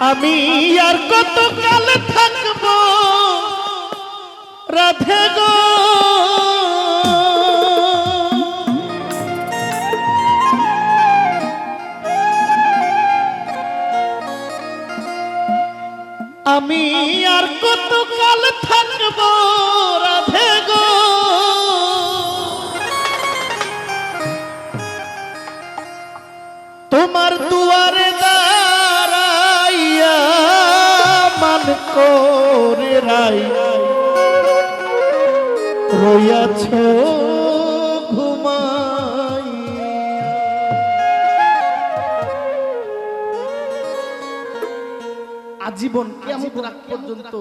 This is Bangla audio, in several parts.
আমি আর কত কাল থাকব? রাধে গো। আমি আর কত কাল থাকব? রাধে গো। তোমার দুয়ারে দাঁড়াইয়া মান করে রাই রইয়াছ ঘুমাই আজীবন কেমন রাগ পর্যন্ত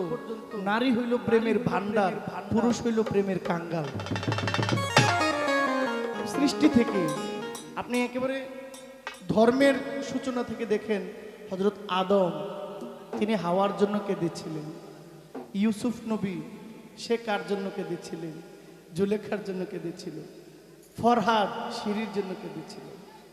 নারী হইল প্রেমের ভান্ডার পুরুষ হইল প্রেমের কাঙ্গাল। সৃষ্টি থেকে আপনি একেবারে ধর্মের সূচনা থেকে দেখেন হজরত আদম, তিনি হাওয়ার জন্য কেঁদেছিলেন। ইউসুফ নবী, সে কার জন্য কেঁদেছিলেন? জুলেখার জন্য কেঁদেছিল ফরহাদ, সিঁড়ির জন্য কেঁদেছিল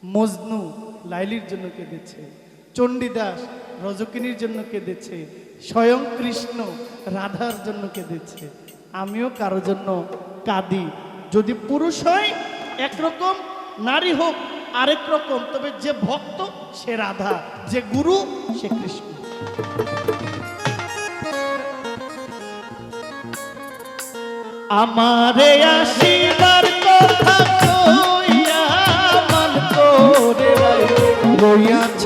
মজনু, লাইলির জন্য কেঁদেছে। চণ্ডীদাস, রজকিনীর জন্য কেঁদেছে। স্বয়ং কৃষ্ণ, রাধার জন্য কেঁদেছে। আমিও কারও জন্য কাঁদি। যদি পুরুষ হয়, একরকম নারী হোক আরেক রকম, তবে যে ভক্ত, সে রাধা, যে গুরু, সে কৃষ্ণ। আমারে আসিবার কথা মন করে রইয়াছ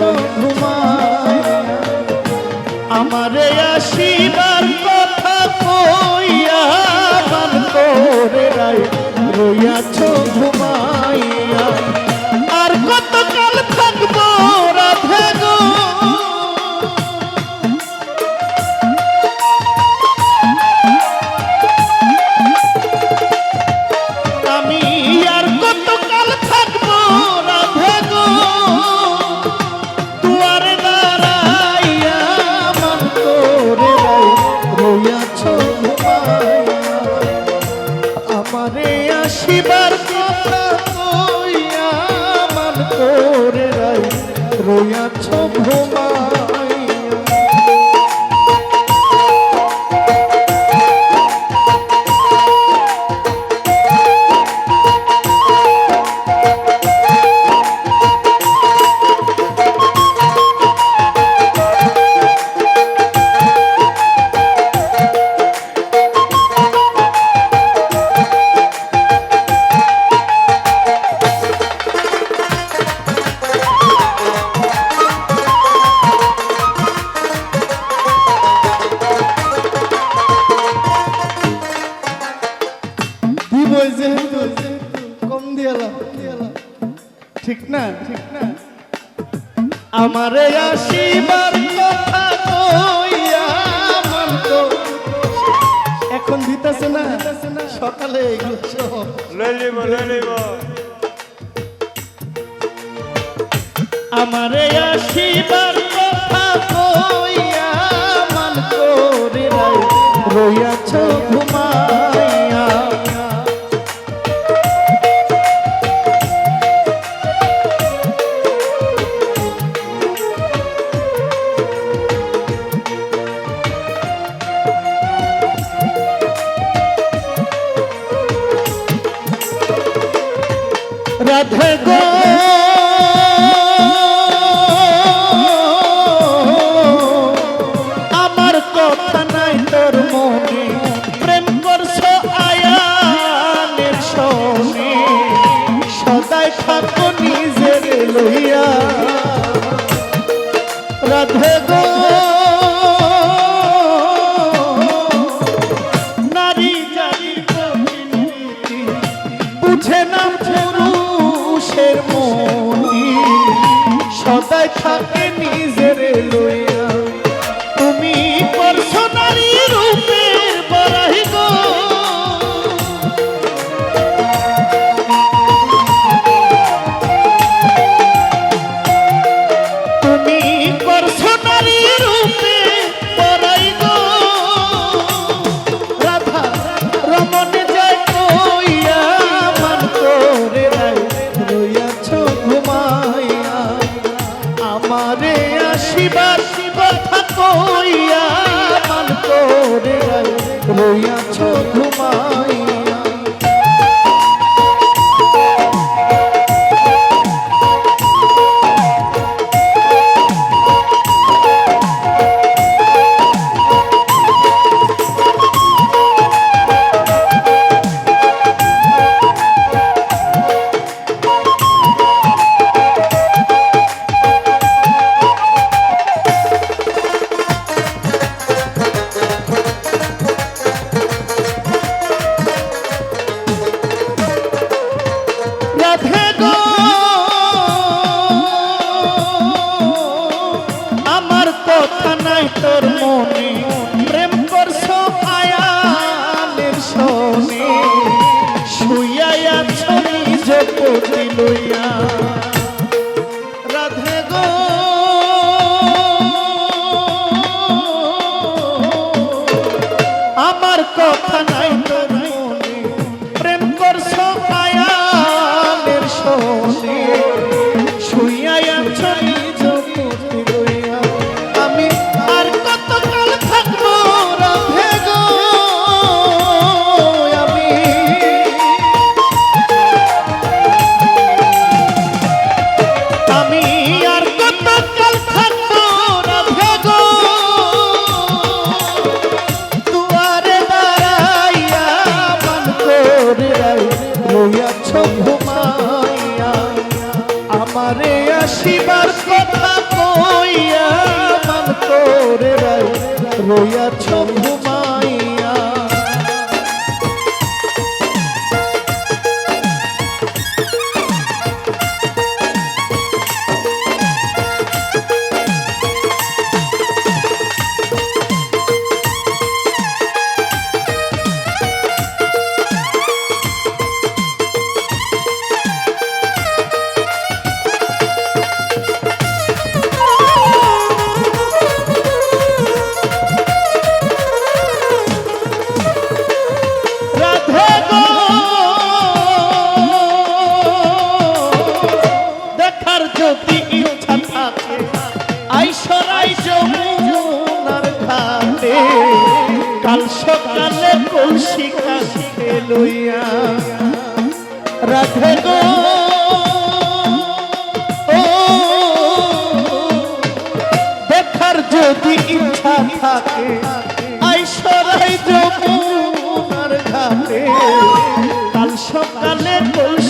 আমারে আসিবার কথা কইয়া মন করে রইয়াছ ঘুমাইয়া যেহেতু কম দিয়ালাম ঠিক না ঠিক না? আমারে আসিবার কথা কইয়া তো এখন দিতেছে না। সকালে এগুলো সব। লইলিব লইলিব আমারে আসিবার রাধে গো cut. Hallelujah. আসনে শুইয়া ছড়ি যে লইয়া। সকালে কলসি কাছে লইয়া। রাধে গো। দেখার যদি ইচ্ছা থাকে আইসরাই যমুনার ঘাটে। কাল সকালে কলসি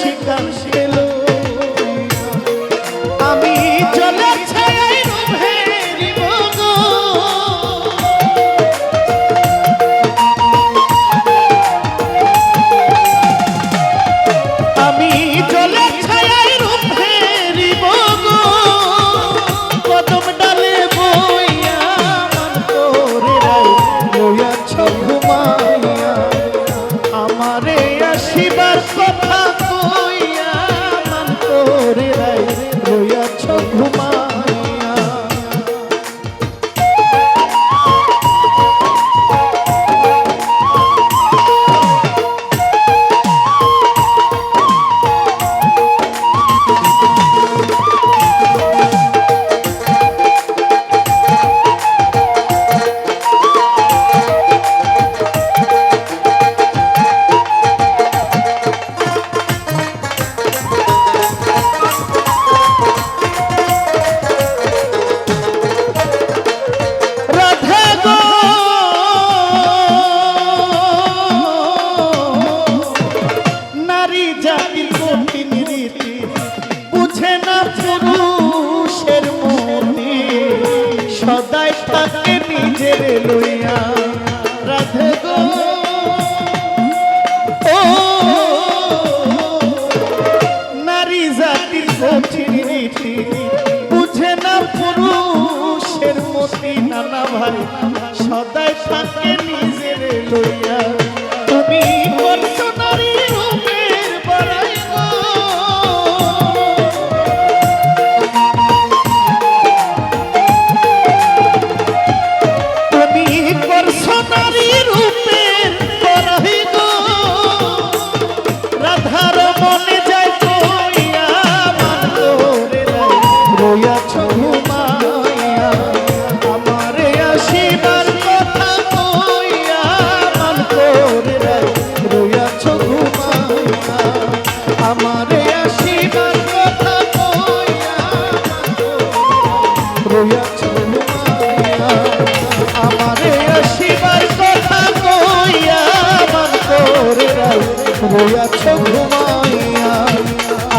বইয়াছ ঘুমাইয়া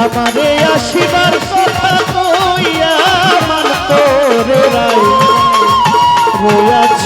আমারে আসিবার কথা কইয়া মান তোরে রাই বইয়াছ